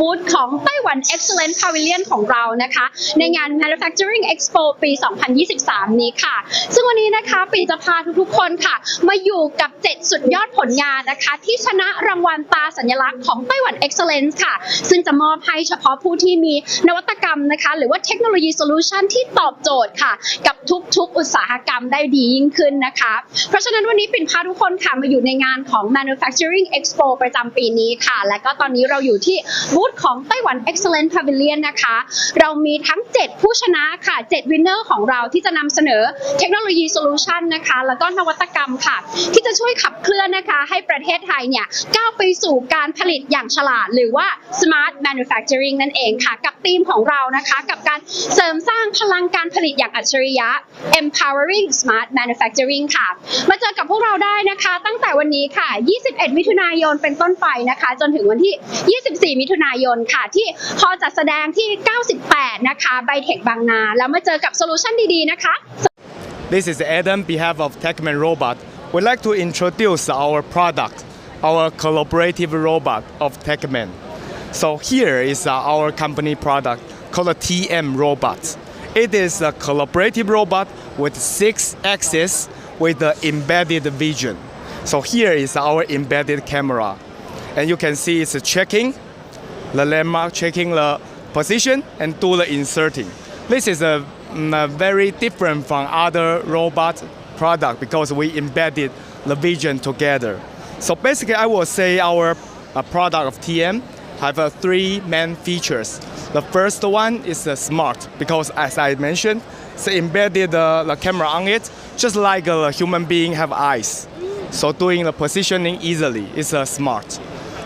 บูธของไต้หวันวัล Excellent Pavilion ของเรานะคะ ในงาน Manufacturing Expo ปี 2023 นี้ค่ะ ซึ่งวันนี้นะคะปินจะพาทุกๆคนค่ะ มาอยู่กับ 7 สุดยอดผลงานนะคะ ที่ชนะรางวัลตาสัญลักษณ์ของไต้หวัน Excellence ค่ะ ซึ่งจะมอบให้เฉพาะผู้ที่มีนวัตกรรมนะคะ หรือว่าเทคโนโลยีโซลูชันที่ตอบโจทย์ค่ะ กับทุกๆ อุตสาหกรรมได้ดียิ่งขึ้นนะคะ เพราะฉะนั้นวันนี้ปิ่นพาทุกคนค่ะมาอยู่ในงานของ Manufacturing Expo ประจำปีนี้ค่ะ และก็ตอนนี้เราอยู่ที่บูธของไต้หวัน Excellent Pavilion นะคะ เรามีทั้ง 7 ผู้ชนะค่ะ 7 วินเนอร์ของเราที่จะนำเสนอเทคโนโลยีโซลูชันนะคะ แล้วก็นวัตกรรมค่ะ ที่จะช่วยขับเคลื่อนนะคะ ให้ประเทศไทยเนี่ย ก้าวไปสู่การผลิตอย่างฉลาด หรือว่า Smart Manufacturing นั่นเองค่ะ กับธีมของเรานะคะ กับการเสริมสร้างพลังการผลิตอย่างอัจฉริยะ Empowering Smart Manufacturing ค่ะ มาเจอกับพวกเราได้นะคะ ตั้งแต่วันนี้ค่ะ 21 มิถุนายนเป็นต้นไปนะคะ จนถึงวันที่ 24 มิถุนายนค่ะที่ฮอลจัดแสดงที่ 98 นะคะไบเทคบางนา แล้วมาเจอกับโซลูชันดีๆนะคะ This is Adam, behalf of Techman Robot. We'd like to introduce our product, our collaborative robot of Techman. So here is our company product called a TM Robot. It is a collaborative robot with six axes with the embedded vision. So here is our embedded camera. And you can see it's checking the landmark, checking the position, and do the inserting. This is a, mm, a very different from other robot product because we embedded the vision together. So basically, I will say our uh, product of TM have uh, three main features. The first one is uh, smart because, as I mentioned, it's embedded uh, the camera on it, just like a human being have eyes. So doing the positioning easily is uh, smart.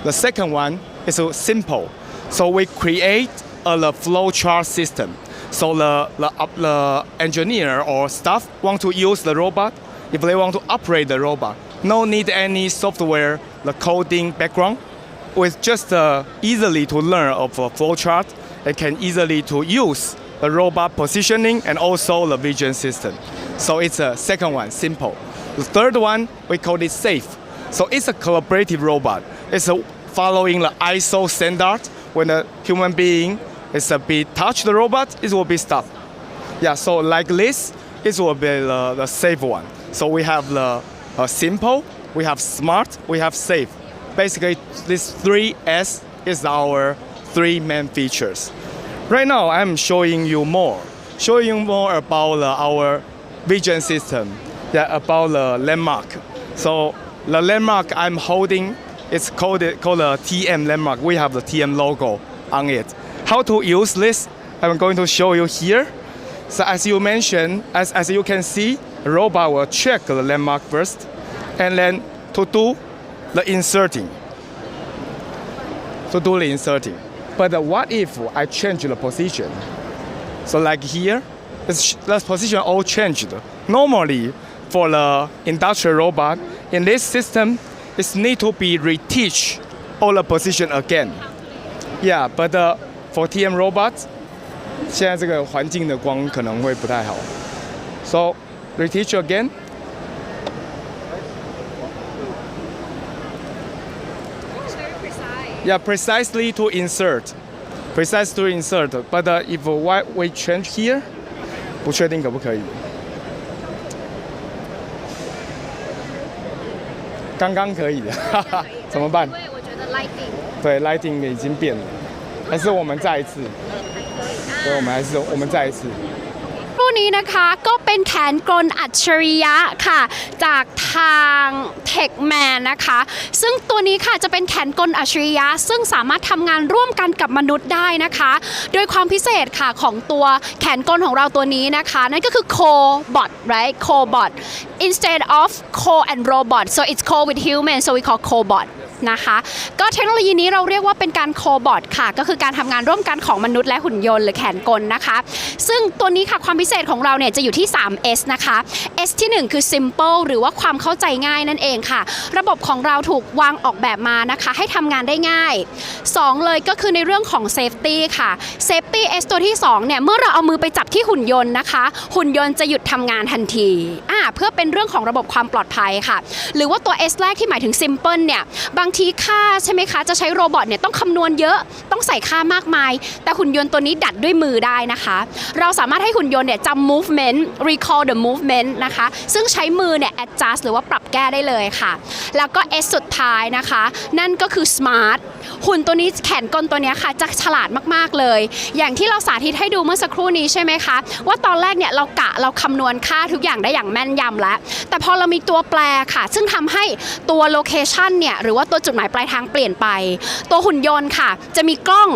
The second one is uh, simple. So we create a the flow chart system. So the, the, the engineer or staff want to use the robot, if they want to operate the robot, no need any software, the coding background. With just uh, easily to learn of a flow chart, and can easily to use the robot positioning and also the vision system. So it's a second one, simple. The third one, we call it safe. So it's a collaborative robot. It's a following the ISO standard. When a human being is a be touch the robot, it will be stopped. Yeah, so like this, it will be the, the safe one. So we have the uh, simple, we have smart, we have safe. Basically, these three S is our three main features. Right now, I'm showing you more, showing you more about the, our vision system, yeah, about the landmark. So the landmark I'm holding, it's called called a TM landmark. We have the TM logo on it. How to use this? I'm going to show you here. So as you mentioned, as, as you can see, robot will check the landmark first, and then to do the inserting. To do the inserting. But what if I change the position? So like here, it's, the position all changed. Normally, for the industrial robot, in this system, it need to be reteach all the position again. Yeah, but uh, for TM robot, 现在这个环境的光可能会不太好。So reteach again. Yeah, precisely to insert, precise to insert. But uh, if why we change here, 不确定可不可以。 刚刚可以的，哈哈，怎么办？因为我觉得 lighting 对，lighting 已经变了，还是我们再一次？对，我们还是我们再一次。 นี้นะคะก็เป็นแขนกลอัจฉริยะค่ะ จากทาง Techman นะคะ ซึ่งตัวนี้ค่ะจะเป็นแขนกลอัจฉริยะ ซึ่งสามารถทำงานร่วมกันกับมนุษย์ได้นะคะ โดยความพิเศษค่ะของตัวแขนกลของเราตัวนี้นะคะ นั่นก็คือ cobot right cobot instead of co and robot so it's co with human so we call cobot นะคะ ก็เทคโนโลยีนี้เราเรียกว่าเป็นการโคบอทค่ะ ก็คือการทำงานร่วมกันของมนุษย์และหุ่นยนต์หรือแขนกลนะคะ ซึ่งตัวนี้ค่ะความพิเศษของเราเนี่ยจะอยู่ที่ 3S นะคะ S ที่ 1 คือ simple หรือว่าความเข้าใจง่ายนั่นเองค่ะ ระบบของเราถูกวางออกแบบมานะคะ ให้ทำงานได้ง่าย 2 เลยก็คือในเรื่องของ safety ค่ะ safety S ตัวที่ 2 เนี่ย เมื่อเราเอามือไปจับที่หุ่นยนต์นะคะ หุ่นยนต์จะหยุดทำงานทันทีอ่าเพื่อเป็นเรื่องของระบบความปลอดภัยค่ะ หรือว่าตัว S แรกที่หมายถึง simple เนี่ยบางทีค่าใช่ไหมคะ จะใช้โรบอทเนี่ยต้องคำนวณเยอะต้องใส่ค่ามากมาย แต่หุ่นยนต์ตัวนี้ดัดด้วยมือได้นะคะ เราสามารถให้หุ่นยนต์เนี่ยจำ movement recall the movement นะคะ ซึ่งใช้มือเนี่ย adjust หรือว่าปรับแก้ได้เลยค่ะ แล้วก็ S สุดท้ายนะคะ นั่นก็คือ smart หุ่นตัวนี้แขนกลตัวนี้ค่ะ จะฉลาดมากๆเลย อย่างที่เราสาธิตให้ดูเมื่อสักครู่นี้ใช่ไหมคะ ว่าตอนแรกเนี่ยเรากะเราคำนวณค่าทุกอย่างได้อย่างแม่นยำแล้ว แต่พอเรามีตัวแปรค่ะ ซึ่งทำให้ตัวโลเคชันเนี่ยหรือว่าตัวจุดหมายปลายทางเปลี่ยนไป ตัวหุ่นยนต์ค่ะ จะมีกล้อง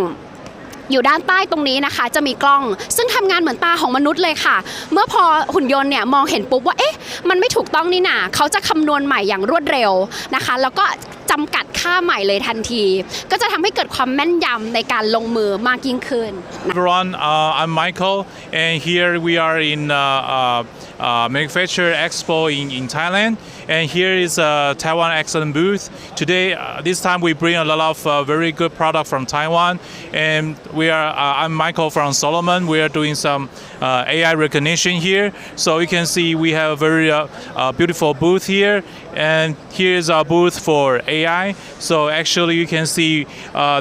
อยู่ด้านใต้ตรงนี้นะคะ จะมีกล้อง ซึ่งทำงานเหมือนตาของมนุษย์เลยค่ะ เมื่อพอหุ่นยนต์เนี่ยมองเห็นปุ๊บว่าเอ๊ะมันไม่ถูกต้องนี่นาเขาจะคำนวณใหม่อย่างรวดเร็วนะคะ แล้วก็จำกัดค่าใหม่เลยทันที ก็จะทำให้เกิดความแม่นยำในการลงมือมากยิ่งขึ้น everyone. Uh, I'm Michael, and here we are in uh, uh, uh, Manufacture Expo in, in Thailand. And here is uh, Taiwan Excellent booth. Today, uh, this time we bring a lot of uh, very good product from Taiwan. And we are, uh, I'm Michael from Solomon. We are doing some uh, AI recognition here. So you can see we have a very beautiful booth here. And here is our booth for AI. So actually, you can see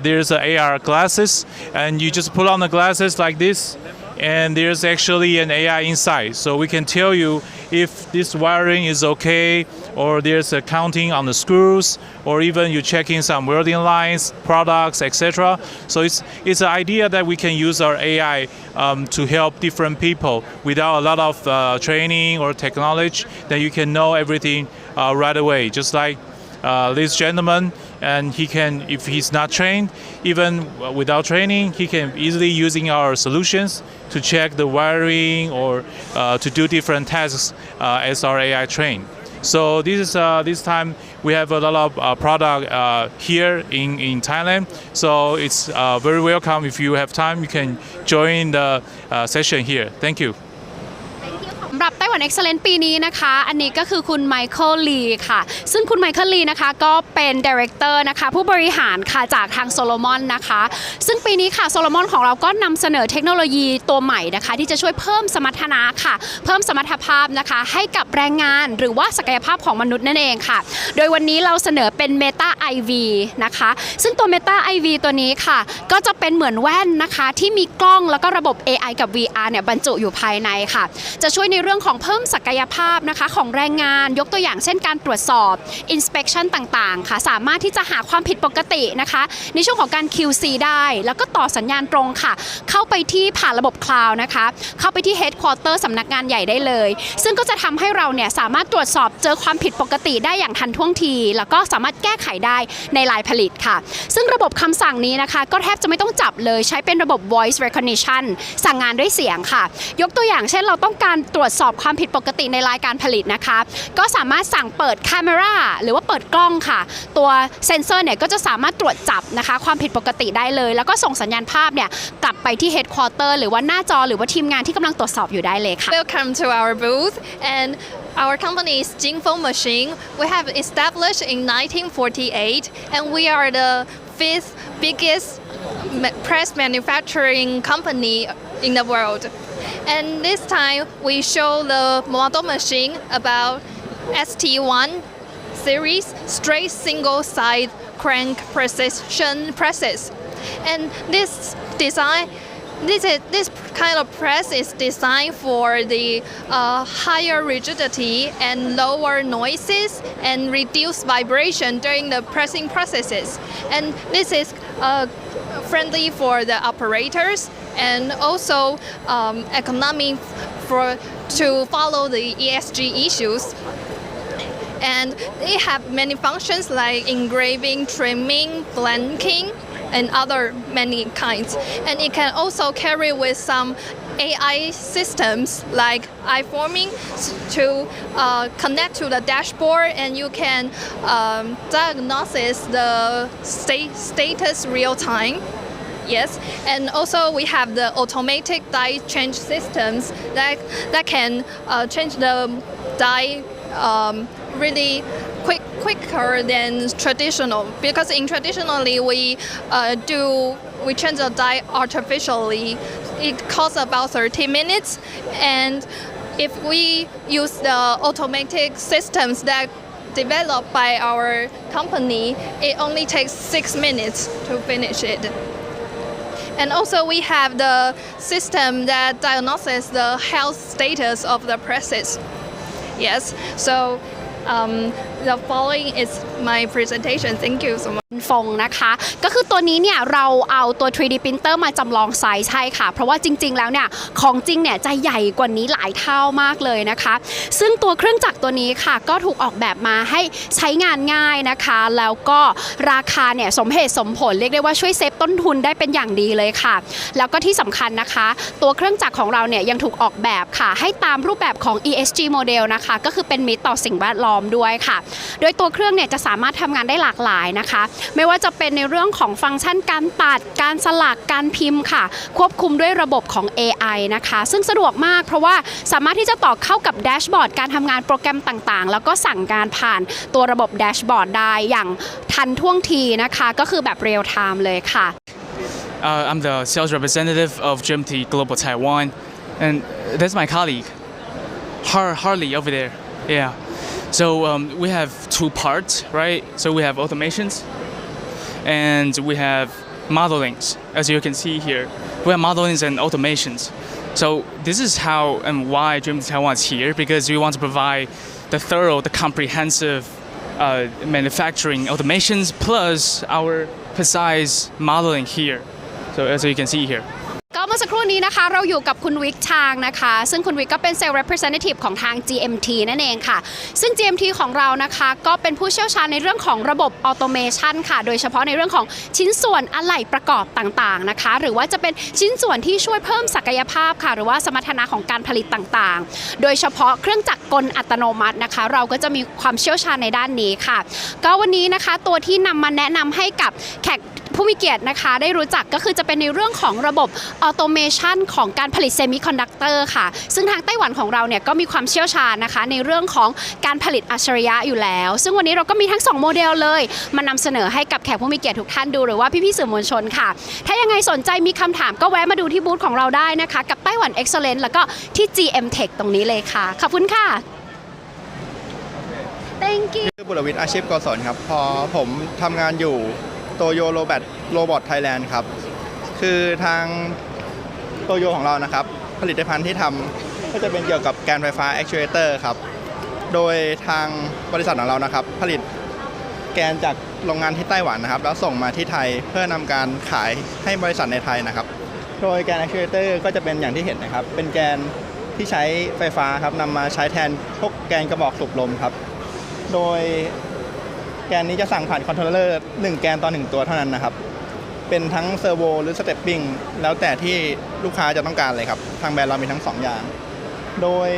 there's a AR glasses, and you just put on the glasses like this, and there's actually an AI inside. So we can tell you if this wiring is okay, or there's a counting on the screws, or even you checking some welding lines, products, etc. So it's it's an idea that we can use our AI um, to help different people without a lot of uh, training or technology. That you can know everything uh, right away, just like uh, this gentleman and he can if he's not trained even without training he can easily using our solutions to check the wiring or uh, to do different tasks uh, as our ai trained so this is uh, this time we have a lot of uh, product uh, here in, in Thailand. So it's uh, very welcome. If you have time, you can join the uh, session here. Thank you. สำ หรับไต้หวัน Excellent ปีนี้นะคะ อันนี้ก็คือคุณไมเคิลลีค่ะ ซึ่งคุณไมเคิลลีนะคะก็เป็นดีเรคเตอร์นะคะ ผู้บริหารค่ะจากทางโซโลมอนนะคะ ซึ่งปีนี้ค่ะโซโลมอนของเราก็นำเสนอเทคโนโลยีตัวใหม่นะคะ ที่จะช่วยเพิ่มสมรรถนะค่ะ เพิ่มสมรรถภาพนะคะ ให้กับแรงงานหรือว่าศักยภาพของมนุษย์นั่นเองค่ะ โดยวันนี้เราเสนอเป็น Meta IV นะคะ ซึ่งตัว Meta IV ตัวนี้ค่ะ ก็จะเป็นเหมือนแว่นนะคะ ที่มีกล้องแล้วก็ระบบ AI กับ VR เนี่ยบรรจุอยู่ภายในค่ะ จะช่วยในเรื่องของเพิ่มศักยภาพนะคะของแรงงานยกตัวอย่างเช่นการตรวจสอบ inspection ต่างๆ ค่ะ สามารถที่จะหาความผิดปกตินะคะ ในช่วงของการ QC ได้ แล้วก็ต่อสัญญาณตรงค่ะ เข้าไปที่ผ่านระบบคลาวด์นะคะ เข้าไปที่ headquarter สำนักงานใหญ่ได้เลย ซึ่งก็จะทำให้เราเนี่ยสามารถตรวจสอบเจอความผิดปกติได้อย่างทันท่วงที แล้วก็สามารถแก้ไขได้ในลายผลิตค่ะ ซึ่งระบบคำสั่งนี้นะคะ ก็แทบจะไม่ต้องจับเลยใช้เป็นระบบ voice recognition สั่งงานด้วยเสียงค่ะ ยกตัวอย่างเช่นเราต้องการตรวจสอบความผิดปกติในรายการผลิตนะคะ ก็สามารถสั่งเปิด camera หรือว่าเปิดกล้องค่ะ ตัวเซนเซอร์เนี่ยก็จะสามารถตรวจจับนะคะ ความผิดปกติได้เลย แล้วก็ส่งสัญญาณภาพเนี่ยกลับไปที่ headquarter หรือว่าหน้าจอหรือว่าทีมงานที่กำลังตรวจสอบอยู่ได้เลยค่ะ Welcome to our booth and our company is Jingfeng Machine. We have established in 1948 and we are the fifth biggest press manufacturing company in the world. And this time we show the model machine about ST1 series straight single side crank precision presses. And this design this is this kind of press is designed for the uh, higher rigidity and lower noises and reduce vibration during the pressing processes. And this is uh, friendly for the operators and also um, economic for to follow the ESG issues and they have many functions like engraving, trimming, blanking, and other many kinds. And it can also carry with some AI systems like iForming to uh, connect to the dashboard and you can um, diagnosis the state status real time. Yes, and also we have the automatic die change systems that that can uh, change the die um, really quick quicker than traditional because in traditionally we uh, do we change the dye artificially. It costs about 30 minutes, and if we use the automatic systems that developed by our company, it only takes six minutes to finish it. And also we have the system that diagnoses the health status of the presses. Yes, so um, the following is my presentation. Thank you so much. ฟงนะคะ ก็คือตัวนี้เนี่ยเราเอาตัว 3D printer มาจำลองไซส์ใช่ค่ะ เพราะว่าจริง ๆ แล้วเนี่ยของจริงเนี่ยจะใหญ่กว่านี้หลายเท่ามากเลยนะคะ ซึ่งตัวเครื่องจักรตัวนี้ค่ะก็ถูกออกแบบมาให้ใช้งานง่ายนะคะ แล้วก็ราคาเนี่ยสมเหตุสมผลเรียกได้ว่าช่วยเซฟต้นทุนได้เป็นอย่างดีเลยค่ะ แล้วก็ที่สำคัญนะคะ ตัวเครื่องจักรของเราเนี่ยยังถูกออกแบบค่ะ ให้ตามรูปแบบของ ESG โมเดลนะคะ ก็คือเป็นมิตรต่อสิ่งแวดล้อมด้วยค่ะ โดยตัวเครื่องเนี่ยจะสามารถทำงานได้หลากหลายนะคะไม่ว่าจะเป็นในเรื่องของฟังก์ชันการตัด การสลักการพิมพ์ค่ะ ควบคุมด้วยระบบของ AI นะคะ ซึ่งสะดวกมากเพราะว่าสามารถที่จะต่อเข้ากับแดชบอร์ดการทำงานโปรแกรมต่างๆ แล้วก็สั่งการผ่านตัวระบบแดชบอร์ดได้อย่างทันท่วงทีนะคะ ก็คือแบบเรียลไทม์เลยค่ะ Uh, I'm the sales representative of GMT Global Taiwan, and that's my colleague, Har- Harley over there. Yeah. So um, we have two parts, right? So we have automations, and we have modelings. As you can see here, we have modelings and automations. So this is how and why GMT Taiwan is here because we want to provide the thorough, the comprehensive uh, manufacturing automations plus our precise modeling here. So as you can see here. มื่อสักครู่นี้นะคะ เราอยู่กับคุณวิกชางนะคะ ซึ่งคุณวิกก็เป็น Sales Representative ของทาง GMT นั่นเองค่ะ ซึ่ง GMT ของเรานะคะ ก็เป็นผู้เชี่ยวชาญในเรื่องของระบบออโตเมชันค่ะ โดยเฉพาะในเรื่องของชิ้นส่วนอะไหล่ประกอบต่างๆนะคะ หรือว่าจะเป็นชิ้นส่วนที่ช่วยเพิ่มศักยภาพค่ะ หรือว่าสมรรถนะของการผลิตต่างๆ โดยเฉพาะเครื่องจักรกลอัตโนมัตินะคะ เราก็จะมีความเชี่ยวชาญในด้านนี้ค่ะ ก็วันนี้นะคะตัวที่นำมาแนะนำให้กับแขก ผู้มีเกียรตินะคะได้รู้จักก็คือจะเป็นในเรื่องของระบบออโตเมชันของการผลิตเซมิคอนดักเตอร์ค่ะ ซึ่งทางไต้หวันของเราเนี่ยก็มีความเชี่ยวชาญนะคะ ในเรื่องของการผลิตอัจฉริยะอยู่แล้ว ซึ่งวันนี้เราก็มีทั้ง 2 โมเดลเลย มานำเสนอให้กับแขกผู้มีเกียรติทุกท่านดูหรือว่าพี่ๆสื่อมวลชนค่ะ ถ้ายังไงสนใจมีคำถามก็แวะมาดูที่บูธของเราได้นะคะ กับไต้หวัน Excellence แล้วก็ที่ GM Tech ตรงนี้เลยค่ะ ขอบคุณค่ะ Thank you ชื่อบุรวิทย์อาชีพกศลครับ พอผมทำงานอยู่ โตโยโรบอทโรบอทไทยแลนด์ครับ คือทางโตโยของเรานะครับ ผลิตภัณฑ์ที่ทำก็จะเป็นเกี่ยวกับแกนไฟฟ้า actuator ครับ โดยทางบริษัทของเรานะครับ ผลิตแกนจากโรงงานที่ไต้หวันนะครับ แล้วส่งมาที่ไทยเพื่อนำการขายให้บริษัทในไทยนะครับ โดยแกน actuator ก็จะเป็นอย่างที่เห็นนะครับ เป็นแกนที่ใช้ไฟฟ้าครับนำมาใช้แทนพวกแกนกระบอกสูบลมครับ โดย แกนนี้จะสั่งผ่านคอนโทรลเลอร์1แกนต่อ1ตัวเท่านั้นนะครับ เป็นทั้งเซอร์โวหรือสเตปปิ้งแล้วแต่ที่ลูกค้าจะต้องการเลยครับ ทางแบรนด์เรามีทั้ง 2 อย่าง โดย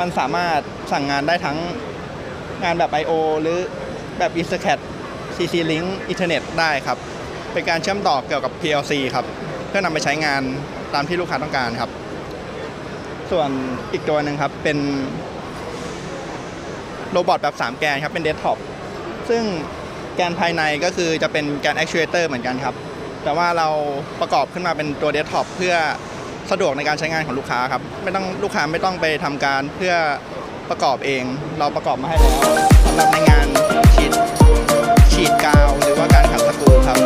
มันสามารถสั่งงานได้ทั้งงานแบบ I/O หรือแบบ Ethercat CC Link Ethernet ได้ครับ เป็นการเชื่อมต่อเกี่ยวกับ PLC ครับ เพื่อนำไปใช้งานตามที่ลูกค้าต้องการครับ ส่วนอีกตัวหนึ่งครับเป็นโรบอทแบบ 3 แกนครับ เป็นเดสก์ท็อป ซึ่งแกนภายในก็คือจะเป็นแกน actuator เหมือนกันครับ แต่ว่าเราประกอบขึ้นมาเป็นตัวเดสก์ท็อปเพื่อสะดวกในการใช้งานของลูกค้าครับ ไม่ต้องลูกค้าไม่ต้องไปทำการเพื่อประกอบเอง เราประกอบมาให้แล้วสำหรับในงานฉีดฉีดกาวหรือว่าการขันสกูครับ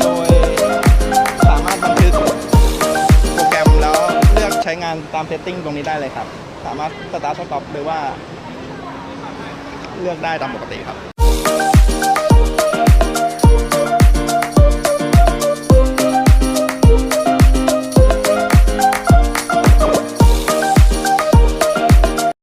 โดยสามารถบันทึกโปรแกรมแล้วเลือกใช้งานตามเซตติ้งตรงนี้ได้เลยครับ สามารถสตาร์ทสต็อปหรือว่า เลือกได้ตามปกติครับ